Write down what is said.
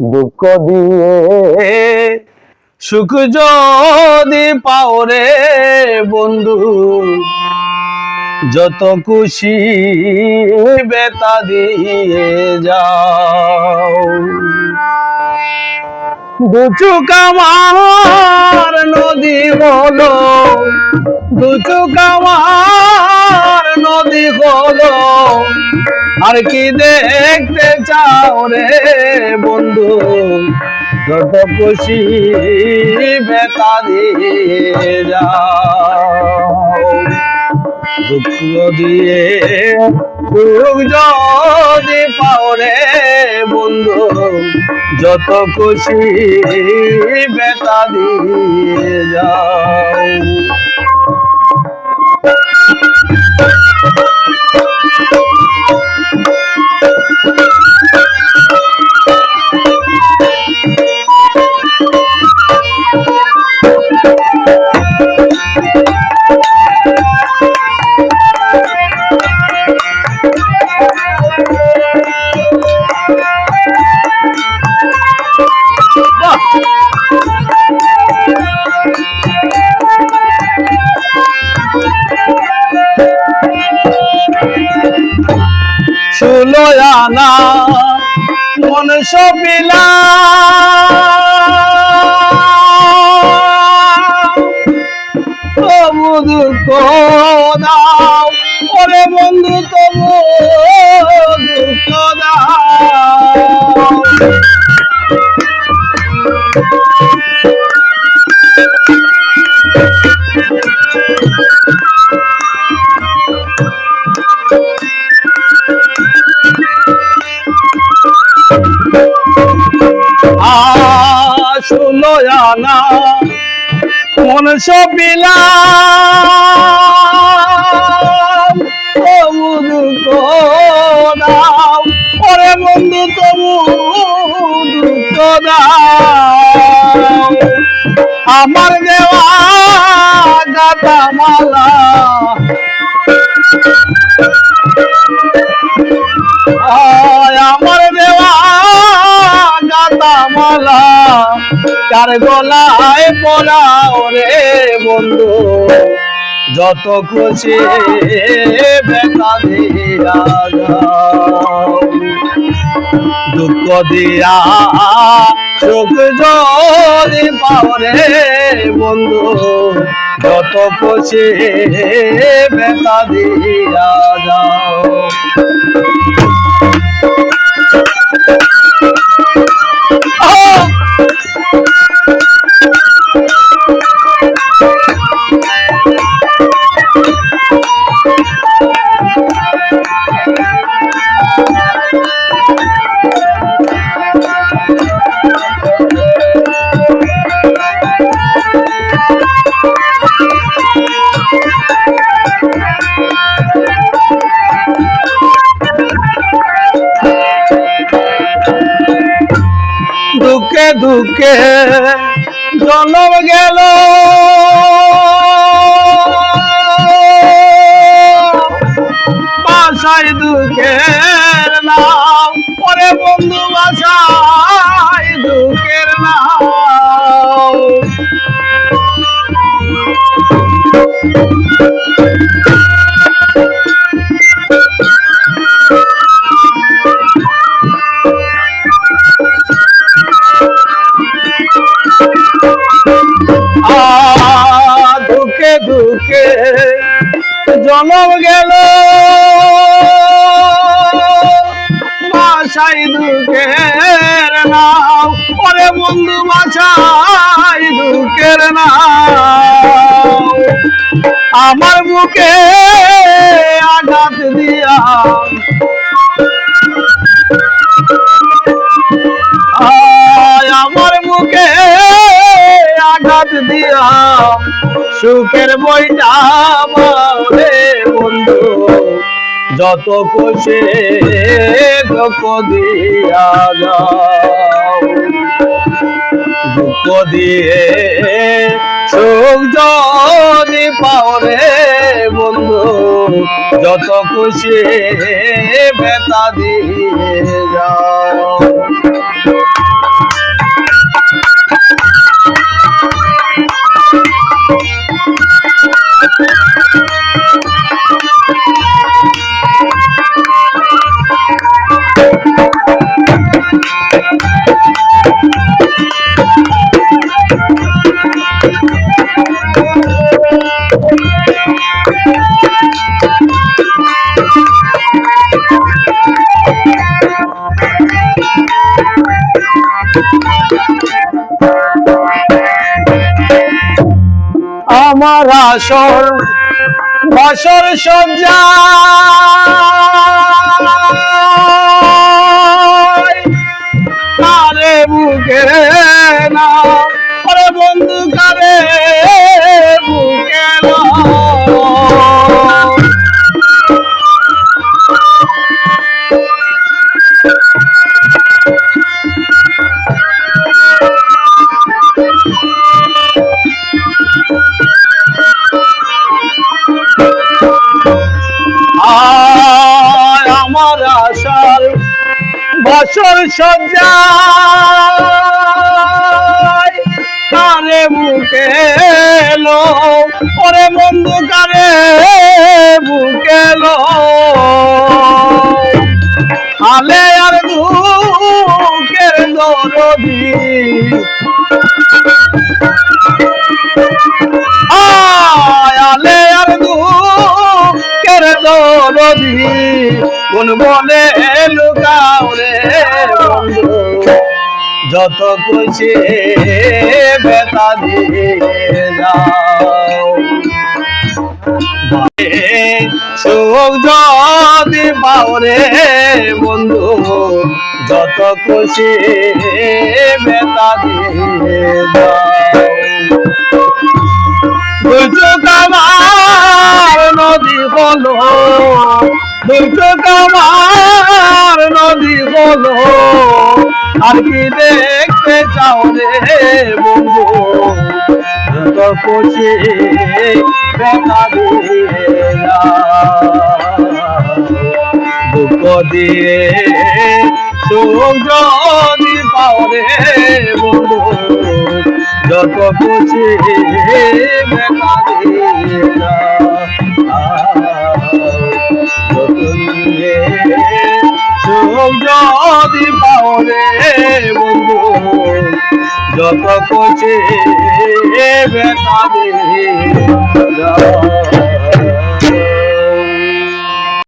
দুঃখ দিয়ে সুখ যদি পাও রে বন্ধু, যত খুশি বেতা দিয়ে যাও। দুচুক আমার নদী হলো, দুচুক আমার নদী হলো আর কি দেখতে চাও রে বন্ধু? যত খুশি বেতা দিয়ে যাও। দুঃখ দিয়ে, সুখ যদি পাও রে বন্ধু, যত খুশি বেতা দিয়ে যাও। ষোলো আনা মন সপিলা তবু দুঃখ দাও ওরে বন্ধু তবু আসলো আনা মন দুঃখ দাও ওরে বন্ধু তবু দুঃখ দাও আমার দেওয়া গাতা মালা মালা, কার গলায় পড়া রে বন্ধু? যত খুশি বেতা দিয়া দুঃখ দিয়া সুখ যদি পাও রে বন্ধু, যত খুশি বেতা দিয়া যাও। দুঃখে দুঃখে জনম গেল। বাসায় দুঃখের নাম পরে বন্ধু বাসায় দুঃখের নাম। দুঃখে দুঃখে জনম গেল। বাসাই দুঃখের নাও ওরে বন্ধু বাসাই দুঃখের নাও আমার বুকে আঘাত দিয়া সুখের বইটা রে বন্ধু। যত কোষে দুঃখ দিয়া যাও। দুঃখ দিয়ে সুখ যদি পাও রে বন্ধু, যত খুশি বেতা দিয়ে আমার আসর বাসর সজ্জা। কারে বুকে আশার বছর সজ্জায় কারে বুকে এলো, ওরে বন্ধু কারে বুকে এলো। আলে আর দুঃখের দরদি। আয়ালে আর দুঃখের দরদি। কোন বলে লুকাও যত খুশি বেতা দিয়ে যাও। সুখ যদি পাও রে বন্ধু, যত খুশি বেতা দিয়ে যাও। আমার নদী হলো আমার নদী হলো। আর কি দেখতে চাও রে বন্ধু? খুশি। দুঃখ দিয়ে সুখ যদি পাও রে বন্ধু, যত খুশি বেতা দিয়ে সুখ যদি পাও রে বন্ধু যত খুশি বেতা দে।